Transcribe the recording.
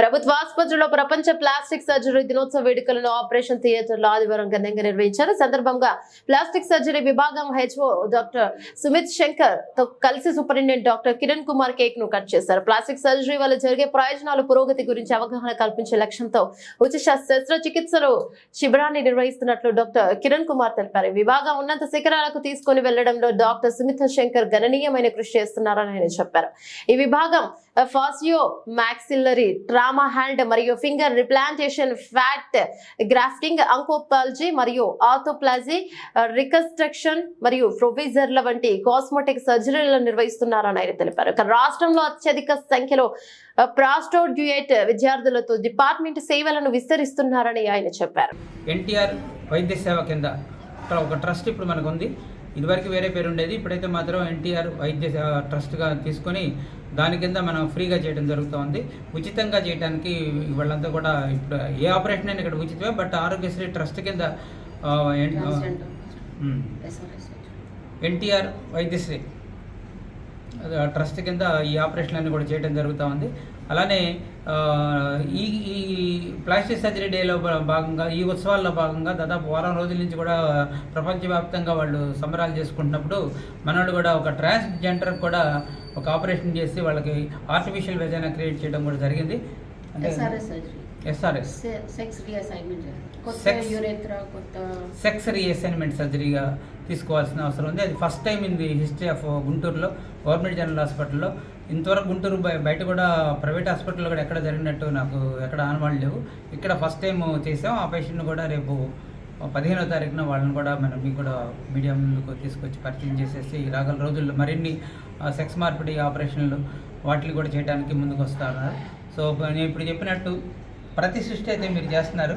ప్రభుత్వ ఆసుపత్రిలో ప్రపంచ ప్లాస్టిక్ సర్జరీ దినోత్సవ వేడుకలను ఆపరేషన్ థియేటర్లో ఆదివారం ఘనంగా నిర్వహించారు. సందర్భంగా ప్లాస్టిక్ సర్జరీ విభాగం హెచ్ఓ డాక్టర్ సుమిత్ శంకర్తో కలిసి సూపరింటెండెంట్ డాక్టర్ కిరణ్ కుమార్ కేక్ను కట్ చేశారు. ప్లాస్టిక్ సర్జరీ వల్ల జరిగే ప్రయోజనాలు పురోగతి గురించి అవగాహన కల్పించే లక్ష్యంతో ఉచిత శస్త్రచికిత్సలు శిబిరాన్ని నిర్వహిస్తున్నట్లు డాక్టర్ కిరణ్ కుమార్ తెలిపారు. విభాగం ఉన్నత శిఖరాలకు తీసుకుని వెళ్ళడంలో డాక్టర్ సుమిత్ శంకర్ గణనీయమైన కృషి చేస్తున్నారని ఆయన చెప్పారు. ఈ విభాగం ఫాసియో మ్యాక్సిల్లరీ ట్రామా హ్యాండ్ మరియు finger replantation fat grafting oncoplasty మరియు ఆర్థోప్లాజీ రికన్స్ట్రక్షన్ మరియు ప్రొవిజర్ల వంటి కాస్మెటిక్ సర్జరీలను నిర్వహిస్తున్నారని ఆయన తెలిపారు. రాష్ట్రంలో అత్యధిక సంఖ్యలో ప్రాస్టోడ్యుయేట్ విద్యార్థులతో డిపార్ట్మెంట్ సేవలను విస్తరిస్తున్నారని ఆయన చెప్పారు. ఎన్టీఆర్ వైద్య సేవ కింద ఒక ట్రస్ట్ ఇప్పుడు మనకు ఉంది ఇదివరకు వేరే పేరు ఉండేది. ఇప్పుడైతే మాత్రం ఎన్టీఆర్ వైద్య ట్రస్ట్గా తీసుకొని దాని కింద మనం ఫ్రీగా చేయడం జరుగుతుంది. ఉచితంగా చేయడానికి వాళ్ళంతా కూడా ఇప్పుడు ఏ ఆపరేషన్ అయినా ఇక్కడ ఉచితమే బట్ ఆరోగ్యశ్రీ ట్రస్ట్ కింద. ఎన్టీఆర్ వైద్యశ్రీ. ట్రస్ట్ కింద ఈ ఆపరేషన్ అన్ని కూడా చేయడం జరుగుతూ ఉంది. అలానే ఈ ఈ ప్లాస్టిక్ సర్జరీ డేలో భాగంగా ఈ ఉత్సవాల్లో భాగంగా దాదాపు వారం రోజుల నుంచి కూడా ప్రపంచవ్యాప్తంగా వాళ్ళు సంబరాలు చేసుకుంటున్నప్పుడు మనోళ్ళు కూడా ఒక ట్రాన్స్జెండర్ కూడా ఒక ఆపరేషన్ చేసి వాళ్ళకి ఆర్టిఫిషియల్ వెజైనా క్రియేట్ చేయడం కూడా జరిగింది. అంటే ఎస్ఆర్ఎస్ సెక్స్ రీఅసైన్మెంట్ కొత్త Sex. యూరేత్రా కొత్త సెక్స్ రీఅసైన్మెంట్ సర్జరీగా తీసుకోవాల్సిన అవసరం ఉంది. అది first time in the history of గుంటూరులో గవర్నమెంట్ జనరల్ హాస్పిటల్లో. ఇంతవరకు గుంటూరు బయ- బయట కూడా ప్రైవేట్ హాస్పిటల్లో కూడా ఎక్కడ జరిగినట్టు నాకు ఎక్కడ ఆనవాళ్ళు లేవు. ఇక్కడ ఫస్ట్ టైం చేసాం. ఆ పేషెంట్ని కూడా రేపు పదిహేనో తారీఖున వాళ్ళని కూడా మనం మీకు కూడా మీడియా ముందుకు తీసుకొచ్చి పరిచయం చేసేసి రాగల రోజుల్లో మరిన్ని సెక్స్ మార్పిడి ఆపరేషన్లు వాటిని కూడా చేయడానికి ముందుకు వస్తున్నారు సో నేను ఇప్పుడు చెప్పినట్టు ప్రతి సృష్టి అయితే మీరు చేస్తున్నారు.